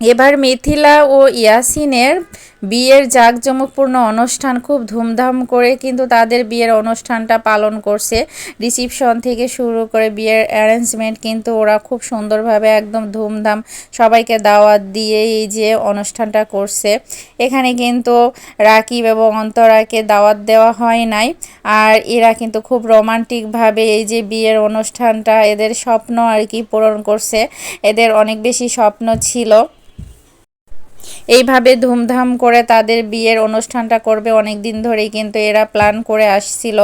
এবার মিথিলা ও ইয়াসিনের বিয়ের জাঁকজমকপূর্ণ অনুষ্ঠান খুব ধুমধাম করে কিন্তু তাদের বিয়ের অনুষ্ঠানটা পালন করছে। রিসিপশন থেকে শুরু করে বিয়ের অ্যারেঞ্জমেন্ট কিন্তু ওরা খুব সুন্দরভাবে একদম ধুমধাম সবাইকে দাওয়াত দিয়ে এই যে অনুষ্ঠানটা করছে। এখানে কিন্তু রাকিব এবং অন্তরাকে দাওয়াত দেওয়া হয় নাই আর এরা কিন্তু খুব রোমান্টিকভাবে এই যে বিয়ের অনুষ্ঠানটা এদের স্বপ্ন আর কি পূরণ করছে। এদের অনেক বেশি স্বপ্ন ছিল। এইভাবে ধুমধাম করে তাদের বিয়ের অনুষ্ঠানটা করবে অনেক দিন ধরেই, কিন্তু এরা প্ল্যান করে আসছিল।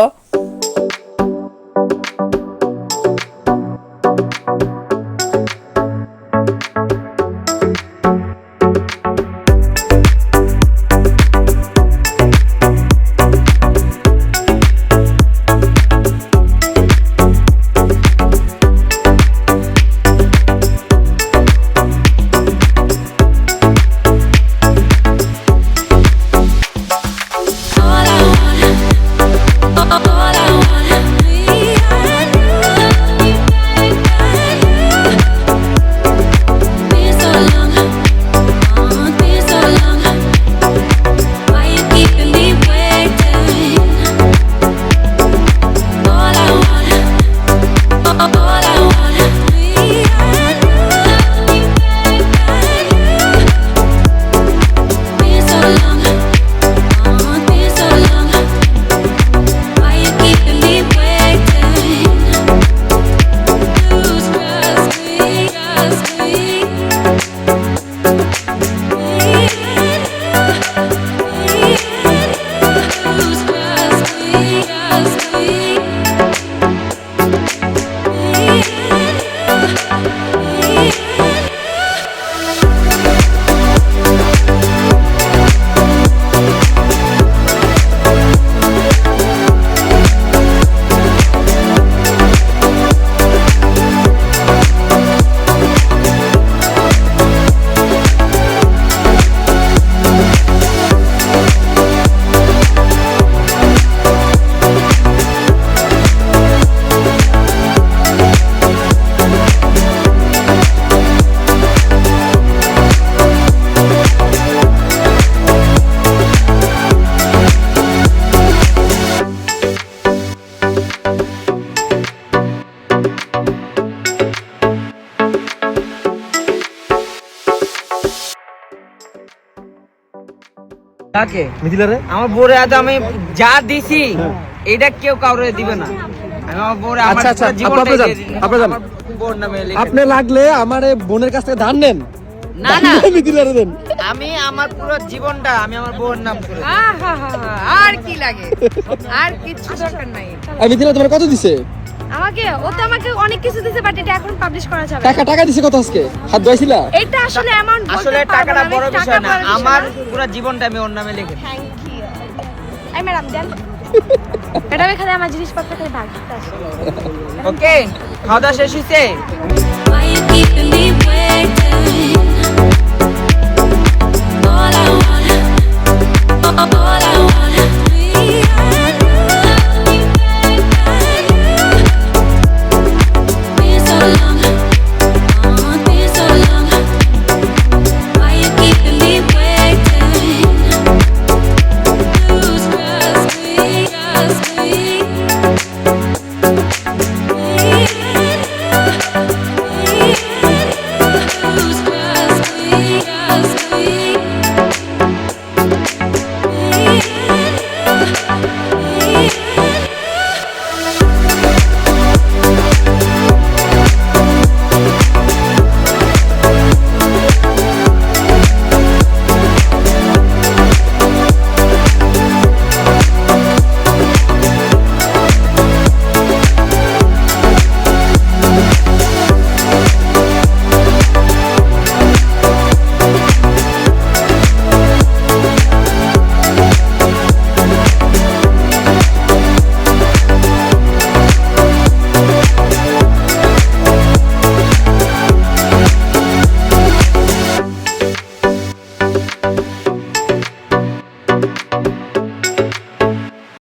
কাকে? মিথিলারে? আমার বোরে হাতে আমি যা দিছি এটা কেউ কাউরে দিবে না। আমার বোরে আমার আচ্ছা, আচ্ছা, আপনি যান। আপনি যান। আপনি লাগলে আমার এই বোনের কাছ থেকে ধান নেন। না না। মিথিলারে দেন। আমি আমার পুরো জীবনটা আমি আমার বোর নাম করে আর কি লাগে? আর কিচ্ছু দরকার নাই। মিথিলা তোমার কত দিছে? আমাকে ও তো আমাকে অনেক কিছু দিয়েছে বাট এটা এখন পাবলিশ করা যাবে টাকা টাকা দিছে কত আজকে? হাত ধোয়াইছিলা? এটা আসলে অ্যামাউন্ট আসলে টাকাটা বড় বিষয় না। আমার পুরো জীবনটা আমি ওর নামে লিখে। থ্যাংক ইউ আই ম্যাডাম দেন। এটা এখানে আমার জিনিসপত্র খালি ভাগ ওকে খাওয়া দাওয়া শেষ হয়েছে